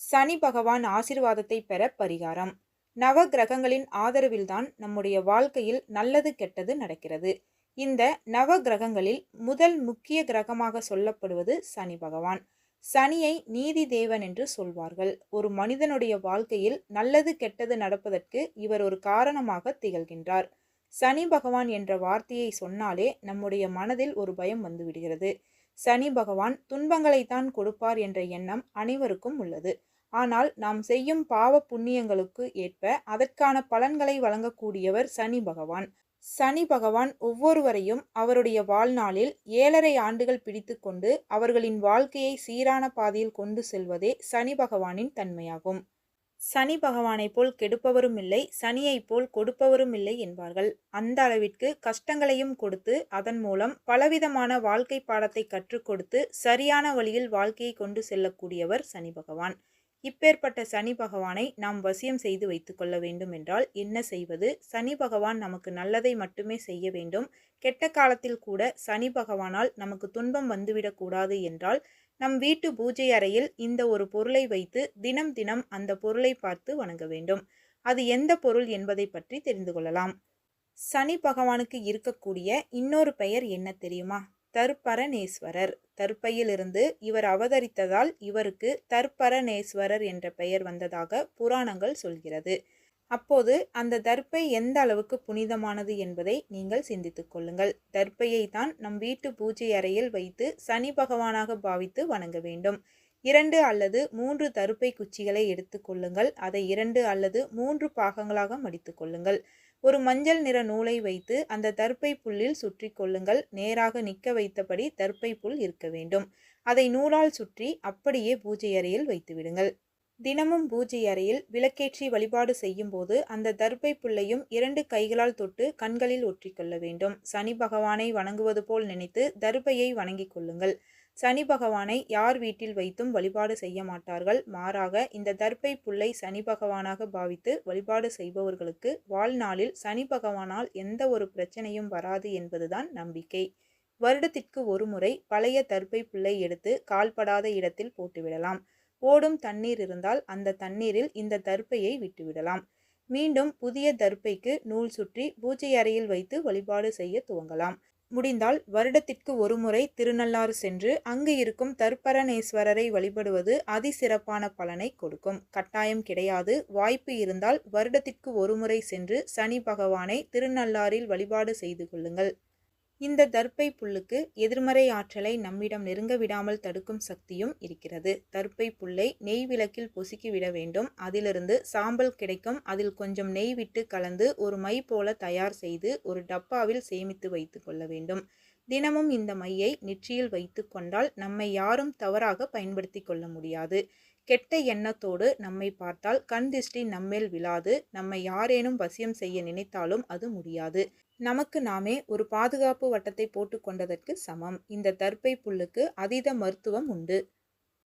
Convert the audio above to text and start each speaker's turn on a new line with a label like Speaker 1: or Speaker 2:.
Speaker 1: சனி பகவான் ஆசிர்வாதத்தை பெற பரிகாரம். நவ கிரகங்களின் ஆதரவில்தான் நம்முடைய வாழ்க்கையில் நல்லது கெட்டது நடக்கிறது. இந்த நவ கிரகங்களில் முதல் முக்கிய கிரகமாக சொல்லப்படுவது சனி பகவான். சனியை நீதி தேவன் என்று சொல்வார்கள். ஒரு மனிதனுடைய வாழ்க்கையில் நல்லது கெட்டது நடப்பதற்கு இவர் ஒரு காரணமாக திகழ்கின்றார். சனி பகவான் என்ற வார்த்தையை சொன்னாலே நம்முடைய மனதில் ஒரு பயம் வந்துவிடுகிறது சனி பகவான் துன்பங்களைத்தான் கொடுப்பார் என்ற எண்ணம் அனைவருக்கும் உள்ளது. ஆனால் நாம் செய்யும் பாவ புண்ணியங்களுக்கு ஏற்ப அதற்கான பலன்களை வழங்கக்கூடியவர் சனி பகவான். சனி பகவான் ஒவ்வொருவரையும் அவருடைய வாழ்நாளில் ஏழரை ஆண்டுகள் பிடித்துக்கொண்டு அவர்களின் வாழ்க்கையை சீரான பாதையில் கொண்டு செல்வதே சனி பகவானின் தன்மையாகும். சனி பகவானைப் போல் கெடுப்பவரும் இல்லை சனியைப் போல் கொடுப்பவரும் இல்லை என்பார்கள். அந்த அளவிற்கு கஷ்டங்களையும் கொடுத்து அதன் மூலம் பலவிதமான வாழ்க்கை பாடத்தை கற்றுக் கொடுத்து சரியான வழியில் வாழ்க்கையை கொண்டு செல்லக்கூடியவர் சனி பகவான். இப்பேற்பட்ட சனி பகவானை நாம் வசியம் செய்து வைத்துக்கொள்ள வேண்டும் என்றால் என்ன செய்வது? சனி பகவான் நமக்கு நல்லதை மட்டுமே செய்ய வேண்டும். கெட்ட காலத்தில் கூட சனி பகவானால் நமக்கு துன்பம் வந்துவிடக்கூடாது என்றால் நம் வீட்டு பூஜை அறையில் இந்த ஒரு பொருளை வைத்து தினம் தினம் அந்த பொருளை பார்த்து வணங்க வேண்டும். அது எந்த பொருள் என்பதை பற்றி தெரிந்து கொள்ளலாம். சனி பகவானுக்கு இருக்கக்கூடிய இன்னொரு பெயர் என்ன தெரியுமா? தர்பரணேஸ்வரர் தர்ப்பையிலிருந்து இவர் அவதரித்ததால் இவருக்கு தர்பரணேஸ்வரர் என்ற பெயர் வந்ததாக புராணங்கள் சொல்கிறது. அப்போது அந்த தர்ப்பை எந்த அளவுக்கு புனிதமானது என்பதை நீங்கள் சிந்தித்துக் கொள்ளுங்கள். தர்ப்பையை தான் நம் வீட்டு பூஜை அறையில் வைத்து சனி பகவானாக பாவித்து வணங்க வேண்டும். இரண்டு அல்லது மூன்று தருப்பை குச்சிகளை எடுத்துக்கொள்ளுங்கள் அதை இரண்டு அல்லது மூன்று பாகங்களாக மடித்து கொள்ளுங்கள். ஒரு மஞ்சள் நிற நூலை வைத்து அந்த தர்ப்பை புல்லில் சுற்றி கொள்ளுங்கள். நேராக நிற்க வைத்தபடி தர்ப்பை புல் இருக்க வேண்டும். அதை நூலால் சுற்றி அப்படியே பூஜை அறையில் வைத்து விடுங்கள். தினமும் பூஜை அறையில் விளக்கேற்றி வழிபாடு செய்யும் போது அந்த தர்ப்பை புல்லையும் இரண்டு கைகளால் தொட்டு கண்களில் ஒற்றிக்கொள்ள வேண்டும். சனி பகவானை வணங்குவது போல் நினைத்து தர்பையை வணங்கிக் கொள்ளுங்கள். சனி பகவானை யார் வீட்டில் வைத்தும் வழிபாடு செய்ய மாட்டார்கள். மாறாக இந்த தர்ப்பை புல்லை சனி பகவானாக பாவித்து வழிபாடு செய்பவர்களுக்கு வாழ்நாளில் சனி பகவானால் எந்த ஒரு பிரச்சனையும் வராது என்பதுதான் நம்பிக்கை. வருடத்திற்கு ஒரு முறை பழைய தர்ப்பை புல்லை எடுத்து கால்படாத இடத்தில் போட்டுவிடலாம். ஓடும் தண்ணீர் இருந்தால் அந்த தண்ணீரில் இந்த தர்ப்பையை விட்டுவிடலாம். மீண்டும் புதிய தர்ப்பைக்கு நூல் சுற்றி பூஜை அறையில் வைத்து வழிபாடு செய்ய துவங்கலாம். முடிந்தால் வருடத்திற்கு ஒருமுறை திருநள்ளாறு சென்று அங்கு இருக்கும் தற்பரணேஸ்வரரை வழிபடுவது அதிசிறப்பான பலனை கொடுக்கும். கட்டாயம் கிடையாது. வாய்ப்பு இருந்தால் வருடத்திற்கு ஒருமுறை சென்று சனி பகவானை திருநள்ளாறில் வழிபாடு செய்து கொள்ளுங்கள். இந்த தர்ப்பை புல்லுக்கு எதிர்மறை ஆற்றலை நம்மிடம் நெருங்க விடாமல் தடுக்கும் சக்தியும் இருக்கிறது. தர்ப்பை புல்லை நெய் விளக்கில் பொசுக்கி விட வேண்டும். அதிலிருந்து சாம்பல் கிடைக்கும். அதில் கொஞ்சம் நெய் விட்டு கலந்து ஒரு மை போல தயார் செய்து ஒரு டப்பாவில் சேமித்து வைத்து கொள்ள வேண்டும். தினமும் இந்த மையை நெற்றியில் வைத்து கொண்டால் நம்மை யாரும் தவறாக பயன்படுத்தி கொள்ள முடியாது. கெட்ட எண்ணத்தோடு நம்மை பார்த்தால் கண் திருஷ்டி நம்மேல் விழாது. நம்மை யாரேனும் வசியம் செய்ய நினைத்தாலும் அது முடியாது. நமக்கு நாமே ஒரு பாதுகாப்பு வட்டத்தை போட்டுக்கொண்டதற்கு சமம். இந்த தர்ப்பை புல்லுக்கு அதீத மருத்துவம் உண்டு.